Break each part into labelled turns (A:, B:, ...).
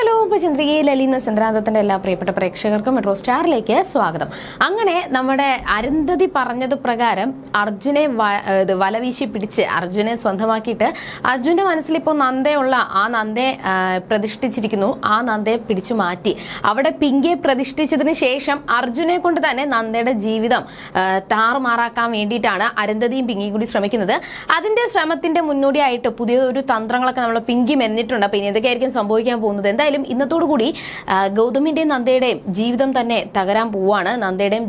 A: Hello ഇപ്പോൾ ചന്ദ്രികയിൽ അലീന എല്ലാ പ്രിയപ്പെട്ട പ്രേക്ഷകർക്കും മെട്രോ സ്റ്റാറിലേക്ക് സ്വാഗതം. അങ്ങനെ നമ്മുടെ അരുന്ധതി പറഞ്ഞത് പ്രകാരം അർജുനെ വലവീശി പിടിച്ച് അർജുനെ സ്വന്തമാക്കിയിട്ട് അർജുന്റെ മനസ്സിൽ ഇപ്പോൾ നന്ദയുള്ള ആ നന്ദയെ പ്രതിഷ്ഠിച്ചിരിക്കുന്നു. ആ നന്ദയെ പിടിച്ചു മാറ്റി. അവിടെ പിങ്കെ പ്രതിഷ്ഠിച്ചതിന് ശേഷം അർജുനെ കൊണ്ട് തന്നെ നന്ദയുടെ ജീവിതം താറുമാറാക്കാൻ വേണ്ടിയിട്ടാണ് അരുന്ധതിയും പിങ്കിയും കൂടി ശ്രമിക്കുന്നത്. അതിന്റെ ശ്രമത്തിന്റെ മുന്നോടിയായിട്ട് പുതിയൊരു തന്ത്രങ്ങളൊക്കെ നമ്മൾ പിങ്കി മെന്നിട്ടുണ്ട് അപ്പൊ ഇനി എന്തൊക്കെയായിരിക്കും സംഭവിക്കാൻ പോകുന്നത്? എന്തായാലും ഇന്നത്തോടു കൂടി ആ, ഗൗതമിന്റെയും നന്ദയുടെയും ജീവിതം തന്നെ തകരാൻ പോവാണ് നന്ദയുടെയും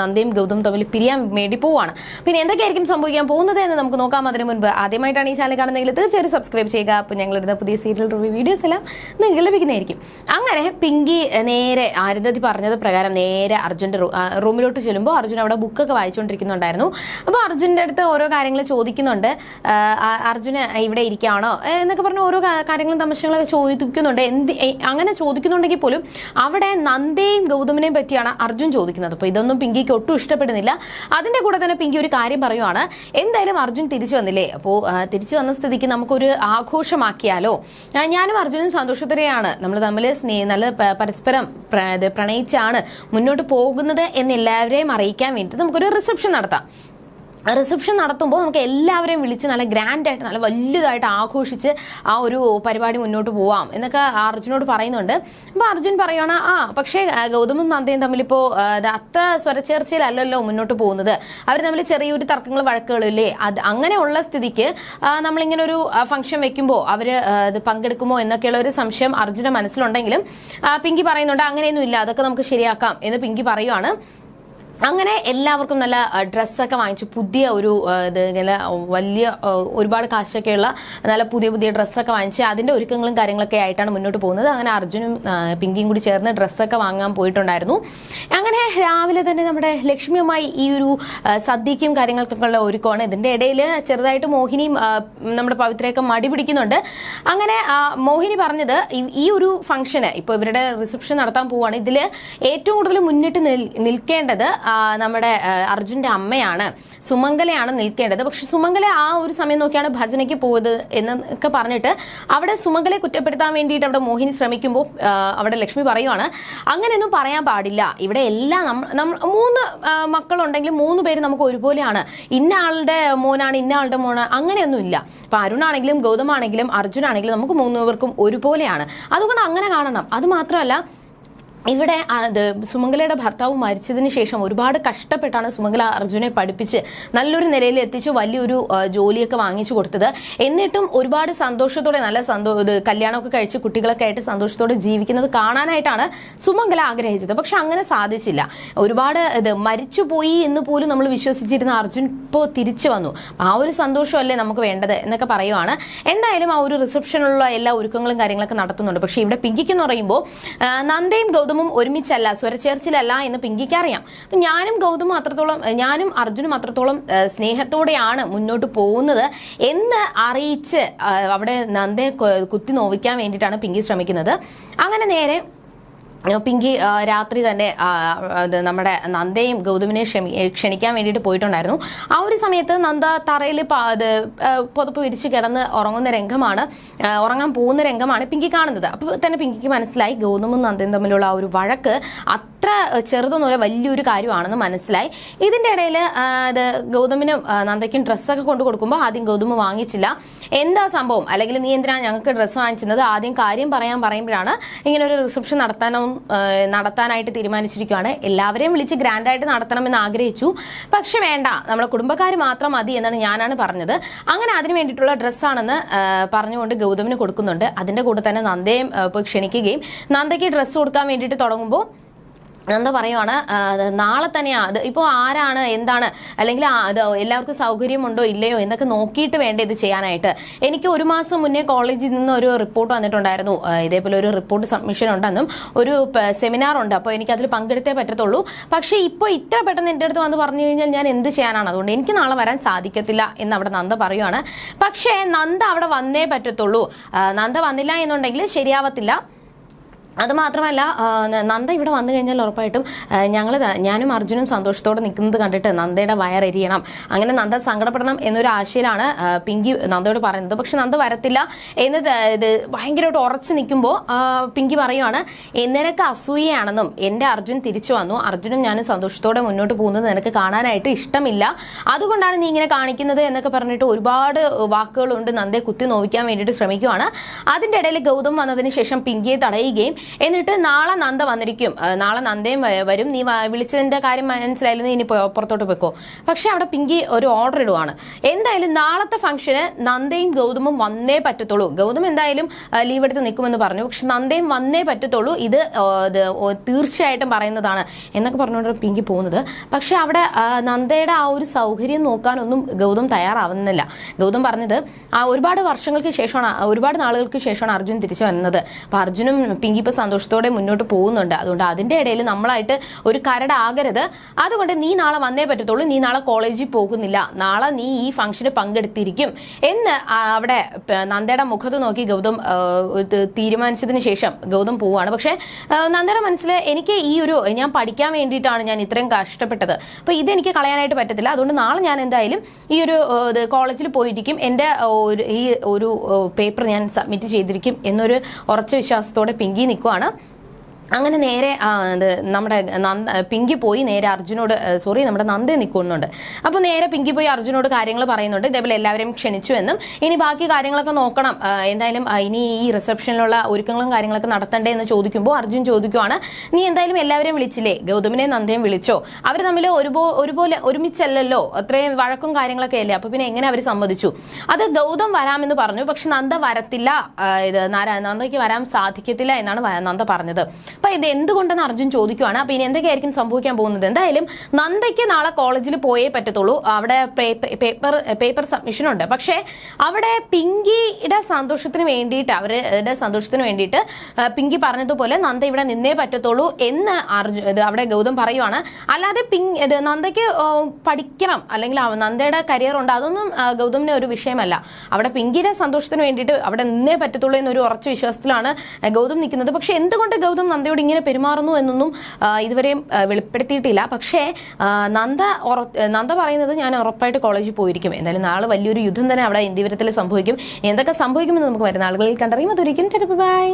A: നന്ദയും ഗൗതം തമ്മിൽ പിരിയാൻ വേണ്ടി പോവാണ് പിന്നെ എന്തൊക്കെയായിരിക്കും സംഭവിക്കാൻ പോകുന്നത് എന്ന് നമുക്ക് നോക്കാം. അതിന് മുൻപ് ആദ്യമായിട്ടാണ് ഈ ചാനൽ കാണുന്നതെങ്കിൽ തീർച്ചയായും സബ്സ്ക്രൈബ് ചെയ്യുക. അപ്പോൾ ഞങ്ങളിടുന്ന പുതിയ സീരിയൽ റിവ്യൂ വീഡിയോസ് എല്ലാം നിങ്ങൾക്ക് ലഭിക്കുന്നതായിരിക്കും. അങ്ങനെ പിങ്കി നേരെ ആരുന്ധതി പറഞ്ഞത് പ്രകാരം നേരെ അർജുന്റെ റൂമിലോട്ട് ചെല്ലുമ്പോൾ അർജുൻ അവിടെ ബുക്കൊക്കെ വായിച്ചുകൊണ്ടിരിക്കുന്നുണ്ടായിരുന്നു. അപ്പോൾ അർജുന്റെ അടുത്ത് ഓരോ കാര്യങ്ങൾ ചോദിക്കുന്നുണ്ട്. അർജുന് ഇവിടെ ഇരിക്കുകയാണോ? എന്നൊക്കെ പറഞ്ഞ് ഓരോ കാര്യങ്ങളും തമാശകളൊക്കെ ചോദിക്കുന്നുണ്ട്. എന്ത് അങ്ങനെ ചോദിക്കുന്നുണ്ടെങ്കിൽ പോലും അവിടെ നന്ദയും ഗൗതമനെയും പറ്റിയാണ് അർജുൻ ചോദിക്കുന്നത്. അപ്പോൾ ഇതൊന്നും പിങ്കിക്ക് ഒട്ടും ഇഷ്ടപ്പെടുന്നില്ല. അതിന്റെ കൂടെ തന്നെ പിങ്കി ഒരു കാര്യം പറയുവാണ്. എന്തായാലും അർജുൻ തിരിച്ചു വന്നില്ലേ? അപ്പോ തിരിച്ചു വന്ന സ്ഥിതിക്ക് നമുക്കൊരു ആഘോഷമാക്കിയാലോ? ഞാനും അർജുനും സന്തോഷത്തോടെയാണ് നമ്മൾ തമ്മിൽ സ്നേഹ നല്ല പരസ്പരം പ്രണയിച്ചാണ് മുന്നോട്ട് പോകുന്നത് എന്ന് എല്ലാവരെയും അറിയിക്കാൻ വേണ്ടിയിട്ട് നമുക്കൊരു റിസപ്ഷൻ നടത്താം. റിസപ്ഷൻ നടത്തുമ്പോൾ നമുക്ക് എല്ലാവരെയും വിളിച്ച് നല്ല ഗ്രാൻഡായിട്ട് നല്ല വലുതായിട്ട് ആഘോഷിച്ച് ആ ഒരു പരിപാടി മുന്നോട്ട് പോവാം എന്നൊക്കെ അർജുനോട് പറയുന്നുണ്ട്. അപ്പോൾ അർജുൻ പറയുകയാണ് ആ പക്ഷേ ഗൗതമും നന്ദയും തമ്മിലിപ്പോൾ അത് അത്ര സ്വരച്ചേർച്ചയിലല്ലല്ലോ മുന്നോട്ട് പോകുന്നത്. അവർ തമ്മിൽ ചെറിയൊരു തർക്കങ്ങൾ വഴക്കുകളില്ലേ അത് അങ്ങനെയുള്ള സ്ഥിതിക്ക് നമ്മളിങ്ങനെ ഒരു ഫംഗ്ഷൻ വെക്കുമ്പോൾ അവർ ഇത് പങ്കെടുക്കുമോ എന്നൊക്കെയുള്ള ഒരു സംശയം അർജുന മനസ്സിലുണ്ടെങ്കിലും പിങ്കി പറയുന്നുണ്ട് അങ്ങനെയൊന്നും ഇല്ല അതൊക്കെ നമുക്ക് ശരിയാക്കാം എന്ന് പിങ്കി പറയുവാണ്. അങ്ങനെ എല്ലാവർക്കും നല്ല ഡ്രസ്സൊക്കെ വാങ്ങിച്ചു. പുതിയ ഒരു ഇതിങ്ങനെ വലിയ ഒരുപാട് കാശൊക്കെയുള്ള നല്ല പുതിയ പുതിയ ഡ്രസ്സൊക്കെ വാങ്ങിച്ച് അതിന്റെ ഒരുക്കങ്ങളും കാര്യങ്ങളൊക്കെ ആയിട്ടാണ് മുന്നോട്ട് പോകുന്നത്. അങ്ങനെ അർജുനും പിങ്കിയും കൂടി ചേർന്ന് ഡ്രസ്സൊക്കെ വാങ്ങാൻ പോയിട്ടുണ്ടായിരുന്നു. അങ്ങനെ രാവിലെ തന്നെ നമ്മുടെ ലക്ഷ്മിയുമായി ഈ ഒരു സദ്യക്കും കാര്യങ്ങൾക്കൊക്കെ ഉള്ള ഒരുക്കമാണ്. ഇതിന്റെ ഇടയിൽ ചെറുതായിട്ട് മോഹിനിയും നമ്മുടെ പവിത്രയൊക്കെ മടി പിടിക്കുന്നുണ്ട്. അങ്ങനെ മോഹിനി പറഞ്ഞത് ഈ- ഒരു ഫംഗ്ഷന് ഇപ്പോൾ ഇവരുടെ റിസപ്ഷൻ നടത്താൻ പോവുകയാണ് ഇതിൽ ഏറ്റവും കൂടുതൽ മുന്നിട്ട് നിൽക്കേണ്ടത് നമ്മുടെ അർജുന്റെ അമ്മയാണ് സുമംഗലയാണ് നിൽക്കേണ്ടത്. പക്ഷെ സുമംഗല ആ ഒരു സമയം നോക്കിയാണ് ഭജനയ്ക്ക് പോയത് എന്നൊക്കെ പറഞ്ഞിട്ട് അവിടെ സുമംഗലെ കുറ്റപ്പെടുത്താൻ വേണ്ടിയിട്ട് അവിടെ മോഹിനി ശ്രമിക്കുമ്പോൾ അവിടെ ലക്ഷ്മി പറയുവാണ് അങ്ങനെയൊന്നും പറയാൻ പാടില്ല. ഇവിടെ എല്ലാം നമ്മ നമ്മ- മൂന്ന് മക്കളുണ്ടെങ്കിൽ മൂന്ന് പേര് നമുക്ക് ഒരുപോലെയാണ്. ഇന്ന ആളുടെ മോനാണ് ഇന്ന ആളുടെ മോനാണ് അങ്ങനെയൊന്നും ഇല്ല. ഇപ്പൊ അരുണാണെങ്കിലും ഗൗതമാണെങ്കിലും അർജുനാണെങ്കിലും നമുക്ക് മൂന്നുപേർക്കും ഒരുപോലെയാണ്. അതുകൊണ്ട് അങ്ങനെ കാണണം. അത് മാത്രമല്ല ഇവിടെ അത് സുമംഗലയുടെ ഭർത്താവ് മരിച്ചതിന് ശേഷം ഒരുപാട് കഷ്ടപ്പെട്ടാണ് സുമംഗല അർജുനെ പഠിപ്പിച്ച് നല്ലൊരു നിലയിൽ എത്തിച്ച് വലിയൊരു ജോലിയൊക്കെ വാങ്ങിച്ചു കൊടുത്തത്. എന്നിട്ടും ഒരുപാട് സന്തോഷത്തോടെ നല്ല സന്തോ കല്യാണമൊക്കെ കഴിച്ച് കുട്ടികളൊക്കെ ആയിട്ട് സന്തോഷത്തോടെ ജീവിക്കുന്നത് കാണാനായിട്ടാണ് സുമംഗല ആഗ്രഹിച്ചത്. പക്ഷെ അങ്ങനെ സാധിച്ചില്ല. ഒരുപാട് ഇത് മരിച്ചുപോയി എന്ന് പോലും നമ്മൾ വിശ്വസിച്ചിരുന്ന അർജുൻ ഇപ്പോൾ തിരിച്ചു വന്നു. ആ ഒരു സന്തോഷമല്ലേ നമുക്ക് വേണ്ടത് എന്നൊക്കെ പറയുവാണ്. എന്തായാലും ആ ഒരു റിസപ്ഷനുള്ള എല്ലാ ഒരുക്കങ്ങളും കാര്യങ്ങളൊക്കെ നടത്തുന്നുണ്ട്. പക്ഷെ ഇവിടെ പിങ്കിക്ക് എന്ന് പറയുമ്പോൾ നന്ദയും നന്ദയും ഗൗതമും ഒരുമിച്ചല്ല സ്വരച്ചേർച്ചിലല്ല എന്ന് പിങ്കിക്ക് അറിയാം. അപ്പൊ ഞാനും ഗൗതമും അത്രത്തോളം ഞാനും അർജുനും അത്രത്തോളം സ്നേഹത്തോടെയാണ് മുന്നോട്ട് പോകുന്നത് എന്ന് അറിയിച്ച് അവിടെ നന്ദയെ കുത്തി നോവിക്കാൻ വേണ്ടിയിട്ടാണ് പിങ്കി ശ്രമിക്കുന്നത്. അങ്ങനെ നേരെ പിങ്കി രാത്രി തന്നെ നമ്മുടെ നന്ദയും ഗൗതമിനെ ക്ഷണിക്കാൻ വേണ്ടിയിട്ട് പോയിട്ടുണ്ടായിരുന്നു. ആ ഒരു സമയത്ത് നന്ദ തറയിൽ പുതപ്പ് വിരിച്ച് കിടന്ന് ഉറങ്ങുന്ന രംഗമാണ് ഉറങ്ങാൻ പോകുന്ന രംഗമാണ് പിങ്കി കാണുന്നത്. അപ്പോൾ തന്നെ പിങ്കിക്ക് മനസ്സിലായി ഗൗതമും നന്ദയും തമ്മിലുള്ള ആ ഒരു വഴക്ക് അത്ര ചെറുതൊന്നുമില്ല വലിയൊരു കാര്യമാണെന്ന് മനസ്സിലായി. ഇതിന്റെ ഇടയിൽ ഇത് ഗൗതമിനും നന്ദയ്ക്കും ഡ്രസ്സൊക്കെ കൊണ്ടു കൊടുക്കുമ്പോൾ ആദ്യം ഗൗതമ് വാങ്ങിച്ചില്ല. എന്താ സംഭവം? അല്ലെങ്കിൽ നീ എന്തിനാ ഞങ്ങൾക്ക് ഡ്രസ്സ് വാങ്ങിച്ചത്? ആദ്യം കാര്യം പറയാൻ പറയുമ്പോഴാണ് ഇങ്ങനെ ഒരു റിസപ്ഷൻ നടത്താനും നടത്താനായിട്ട് തീരുമാനിച്ചിരിക്കുകയാണ് എല്ലാവരെയും വിളിച്ച് ഗ്രാൻഡായിട്ട് നടത്തണമെന്ന് ആഗ്രഹിച്ചു. പക്ഷെ വേണ്ട നമ്മളെ കുടുംബക്കാർ മാത്രം മതി എന്നാണ് ഞാനാണ് പറഞ്ഞത്. അങ്ങനെ അതിന് വേണ്ടിയിട്ടുള്ള ഡ്രസ്സാണെന്ന് പറഞ്ഞുകൊണ്ട് ഗൗതമിന് കൊടുക്കുന്നുണ്ട്. അതിന്റെ കൂടെ തന്നെ നന്ദയും പോയി ക്ഷണിക്കുകയും. നന്ദയ്ക്ക് ഡ്രസ്സ് കൊടുക്കാൻ വേണ്ടിയിട്ട് തുടങ്ങുമ്പോൾ നന്ദ പറയുവാണ് നാളെ തന്നെയാ അത് ഇപ്പോൾ ആരാണ് എന്താണ് അല്ലെങ്കിൽ എല്ലാവർക്കും സൗകര്യമുണ്ടോ ഇല്ലയോ എന്നൊക്കെ നോക്കിയിട്ട് വേണ്ട ഇത് ചെയ്യാനായിട്ട്. എനിക്ക് ഒരു മാസം മുന്നേ കോളേജിൽ നിന്ന് ഒരു റിപ്പോർട്ട് വന്നിട്ടുണ്ടായിരുന്നു. ഇതേപോലെ ഒരു റിപ്പോർട്ട് സബ്മിഷൻ ഉണ്ടെന്നും ഒരു സെമിനാർ ഉണ്ട്. അപ്പോൾ എനിക്ക് അതിൽ പങ്കെടുത്തേ പറ്റത്തുള്ളൂ. പക്ഷേ ഇപ്പോൾ ഇത്ര പെട്ടെന്ന് എന്റെ അടുത്ത് വന്ന് പറഞ്ഞു കഴിഞ്ഞാൽ ഞാൻ എന്ത് ചെയ്യാനാണ്? അതുകൊണ്ട് എനിക്ക് നാളെ വരാൻ സാധിക്കത്തില്ല എന്ന് അവിടെ നന്ദ പറയുവാണ്. പക്ഷേ നന്ദ അവിടെ വന്നേ പറ്റത്തുള്ളൂ. നന്ദ വന്നില്ല എന്നുണ്ടെങ്കിൽ ശരിയാവത്തില്ല. അത് മാത്രമല്ല നന്ദ ഇവിടെ വന്നു കഴിഞ്ഞാൽ ഉറപ്പായിട്ടും ഞങ്ങൾ ഞാനും അർജുനും സന്തോഷത്തോടെ നിൽക്കുന്നത് കണ്ടിട്ട് നന്ദയുടെ വയറെരിയണം അങ്ങനെ നന്ദ സങ്കടപ്പെടണം എന്നൊരു ആശയിലാണ് പിങ്കി നന്ദയോട് പറയുന്നത്. പക്ഷെ നന്ദ വരത്തില്ല എന്ന് ഇത് ഭയങ്കരമായിട്ട് ഉറച്ചു നിൽക്കുമ്പോൾ പിങ്കി പറയുവാണ് എന്നിനൊക്കെ നിനക്ക് അസൂയയാണെന്നും എന്റെ അർജുൻ തിരിച്ചു വന്നു. അർജുനും ഞാനും സന്തോഷത്തോടെ മുന്നോട്ട് പോകുന്നത് നിനക്ക് കാണാനായിട്ട് ഇഷ്ടമില്ല. അതുകൊണ്ടാണ് നീ ഇങ്ങനെ കാണിക്കുന്നത് എന്നൊക്കെ പറഞ്ഞിട്ട് ഒരുപാട് വാക്കുകളുണ്ട് നന്ദയെ കുത്തി നോവിക്കാൻ വേണ്ടിയിട്ട് ശ്രമിക്കുവാണ്. അതിന്റെ ഇടയിൽ ഗൗതം വന്നതിന് ശേഷം പിങ്കിയെ തടയുകയും എന്നിട്ട് നാളെ നന്ദ വന്നിരിക്കും. നാളെ നന്ദയും വരും. നീ വിളിച്ചതിന്റെ കാര്യം മനസ്സിലായാലും നീ ഇനി പുറത്തോട്ട് പോയിക്കോ. പക്ഷെ അവിടെ പിങ്കി ഒരു ഓർഡർ ഇടുവാണ്. എന്തായാലും നാളത്തെ ഫംഗ്ഷന് നന്ദയും ഗൗതമും വന്നേ പറ്റത്തുള്ളൂ. ഗൗതം എന്തായാലും ലീവ് എടുത്ത് നിൽക്കുമെന്ന് പറഞ്ഞു. പക്ഷെ നന്ദയും വന്നേ പറ്റത്തുള്ളൂ. ഇത് തീർച്ചയായിട്ടും പറയുന്നതാണ് എന്നൊക്കെ പറഞ്ഞുകൊണ്ട് പിങ്കി പോകുന്നത്. പക്ഷെ അവിടെ നന്ദയുടെ ആ ഒരു സൗകര്യം നോക്കാനൊന്നും ഗൗതം തയ്യാറാവുന്നില്ല. ഗൗതം പറഞ്ഞത് ഒരുപാട് വർഷങ്ങൾക്ക് ശേഷമാണ് ഒരുപാട് നാളുകൾക്ക് ശേഷമാണ് അർജുൻ തിരിച്ചു വന്നത്. അപ്പൊ അർജുനും പിങ്കി സന്തോഷത്തോടെ മുന്നോട്ട് പോകുന്നുണ്ട്. അതുകൊണ്ട് അതിന്റെ ഇടയിൽ നമ്മളായിട്ട് ഒരു കരടാകരുത്. അതുകൊണ്ട് നീ നാളെ വന്നേ പറ്റത്തുള്ളൂ. നീ നാളെ കോളേജിൽ പോകുന്നില്ല. നാളെ നീ ഈ ഫംഗ്ഷന് പങ്കെടുത്തിരിക്കും എന്ന് അവിടെ നന്ദയുടെ മുഖത്ത് നോക്കി ഗൗതം തീരുമാനിച്ചതിന് ശേഷം ഗൗതം പോവുകയാണ്. പക്ഷേ നന്ദയുടെ മനസ്സിൽ എനിക്ക് ഈ ഒരു ഞാൻ പഠിക്കാൻ വേണ്ടിയിട്ടാണ് ഞാൻ ഇത്രയും കഷ്ടപ്പെട്ടത്. അപ്പോൾ ഇതെനിക്ക് കളയാനായിട്ട് പറ്റത്തില്ല. അതുകൊണ്ട് നാളെ ഞാൻ എന്തായാലും ഈ ഒരു കോളേജിൽ പോയിരിക്കും. എന്റെ ഈ ഒരു പേപ്പർ ഞാൻ സബ്മിറ്റ് ചെയ്തിരിക്കും എന്നൊരു ഉറച്ച വിശ്വാസത്തോടെ പിങ്കി നിൽക്കുവാണ്. അങ്ങനെ നേരെ നമ്മുടെ നന്ദ പിങ്കി പോയി നേരെ അർജുനോട് സോറി നമ്മുടെ നന്ദ നിൽക്കുന്നുണ്ട് അപ്പോൾ നേരെ പിങ്കി പോയി അർജുനോട് കാര്യങ്ങൾ പറയുന്നുണ്ട്. ഇതേപോലെ എല്ലാവരെയും ക്ഷണിച്ചു എന്നും. ഇനി ബാക്കി കാര്യങ്ങളൊക്കെ നോക്കണം. എന്തായാലും ഇനി ഈ റിസപ്ഷനിലുള്ള ഒരുക്കങ്ങളും കാര്യങ്ങളൊക്കെ നടത്തണ്ടേ എന്ന് ചോദിക്കുമ്പോൾ അർജുൻ ചോദിക്കുവാണ് നീ എന്തായാലും എല്ലാവരെയും വിളിച്ചില്ലേ? ഗൗതമിനെ നന്ദയും വിളിച്ചോ? അവർ തമ്മിൽ ഒരുപോ ഒരുപോലെ ഒരുമിച്ചല്ലല്ലോ? അത്രയും വഴക്കും കാര്യങ്ങളൊക്കെ അല്ലേ? അപ്പോൾ പിന്നെ എങ്ങനെ അവർ സമ്മതിച്ചു? അത് ഗൗതം വരാമെന്ന് പറഞ്ഞു. പക്ഷെ നന്ദ വരത്തില്ല. ഇത് നന്ദയ്ക്ക് വരാൻ സാധിക്കത്തില്ല എന്നാണ് നന്ദ പറഞ്ഞത്. അപ്പൊ ഇത് എന്തുകൊണ്ടെന്ന് അർജുൻ ചോദിക്കുവാണ്. അപ്പൊ ഇനി എന്തൊക്കെയായിരിക്കും സംഭവിക്കാൻ പോകുന്നത്? എന്തായാലും നന്ദയ്ക്ക് നാളെ കോളേജിൽ പോയേ പറ്റത്തുള്ളൂ. അവിടെ പേപ്പർ പേപ്പർ സബ്മിഷൻ ഉണ്ട്. പക്ഷേ അവിടെ പിങ്കിയുടെ സന്തോഷത്തിന് വേണ്ടിയിട്ട് അവരുടെ സന്തോഷത്തിന് വേണ്ടിയിട്ട് പിങ്കി പറഞ്ഞതുപോലെ നന്ദ ഇവിടെ നിന്നേ പറ്റത്തുള്ളൂ എന്ന് അർജു അവിടെ ഗൗതം പറയുവാണ്. അല്ലാതെ പിങ് ഇത് നന്ദയ്ക്ക് പഠിക്കണം. അല്ലെങ്കിൽ നന്ദയുടെ കരിയർ ഉണ്ട്. അതൊന്നും ഗൗതമിന് ഒരു വിഷയമല്ല. അവിടെ പിങ്കിയുടെ സന്തോഷത്തിന് വേണ്ടിയിട്ട് അവിടെ നിന്നേ പറ്റത്തുള്ളൂ എന്നൊരു ഉറച്ച വിശ്വാസത്തിലാണ് ഗൗതം നിൽക്കുന്നത്. പക്ഷെ എന്തുകൊണ്ട് ഗൗതം നന്ദയോട് ഇങ്ങനെ പെരുമാറുന്നു എന്നൊന്നും ഇതുവരെയും വെളിപ്പെടുത്തിയിട്ടില്ല. പക്ഷേ നന്ദ നന്ദ പറയുന്നത് ഞാൻ ഉറപ്പായിട്ട് കോളേജിൽ പോയിരിക്കും. എന്തായാലും നാളെ വലിയൊരു യുദ്ധം തന്നെ അവിടെ ഇന്ത്യവരത്തിൽ സംഭവിക്കും. എന്തൊക്കെ സംഭവിക്കുമെന്ന് നമുക്ക് വരുന്ന ആളുകളിൽ കണ്ടറിയും അതൊരിക്കും ബൈ.